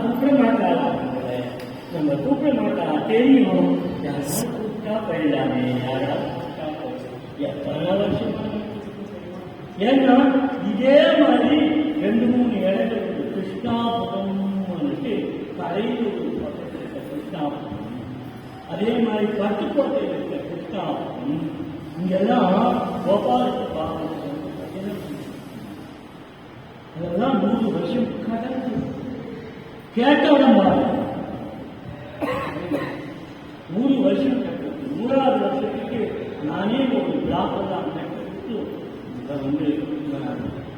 கூப்பிட மாட்டாரா உங்களை? நம்ம கூப்பிட மாட்டாரா தெரியும் யாரும் கூப்பிட்டா போயிடலாமே யாராவது கூப்பிட்டா போயிடலாம் எத்தனை வருஷம்? ஏன்னா இதே மாதிரி ரெண்டு மூணு இடங்கள் இருக்கு. கிருஷ்ணாபுரம் வந்துட்டு கரையில் ஒரு பக்கத்தில் இருக்க கிருஷ்ணாபுரம். அதே மாதிரி பட்டுக்கோட்டையில் இருக்க கிருஷ்ணாபுரம். இங்கெல்லாம் கோபாலத்தை பார்க்கறது அதெல்லாம் நூறு வருஷம் கடந்து. கேட்டவுடன் பாருங்க நூறு வருஷம் கட்டுறது நூறாவது வருஷத்துக்கு நானே ஒரு பிளாக் தான் கொடுத்து இதை வந்து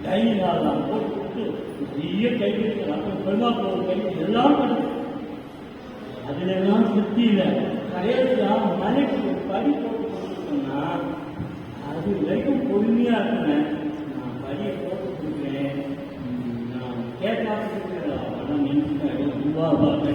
டைனிங் ஹால்லாம் போட்டு நிறைய கைவிட்டு அப்புறம் பெருமாள் கை எல்லாம் பண்ணுது அதுல எல்லாம் சுத்தியில கடைசியாக மலைக்கு ஒரு படி போட்டு கொடுத்தோம்னா அது வரைக்கும் பொறுமையா இருந்தேன் நான் படியை போட்டு கொடுக்குறேன். நான் கேட்டாலும் கொடுக்கலாம் ஆனால் நின்று ரூபாவா ஒரு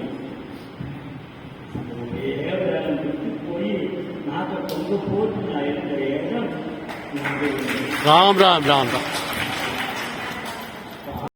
राम राम राम राम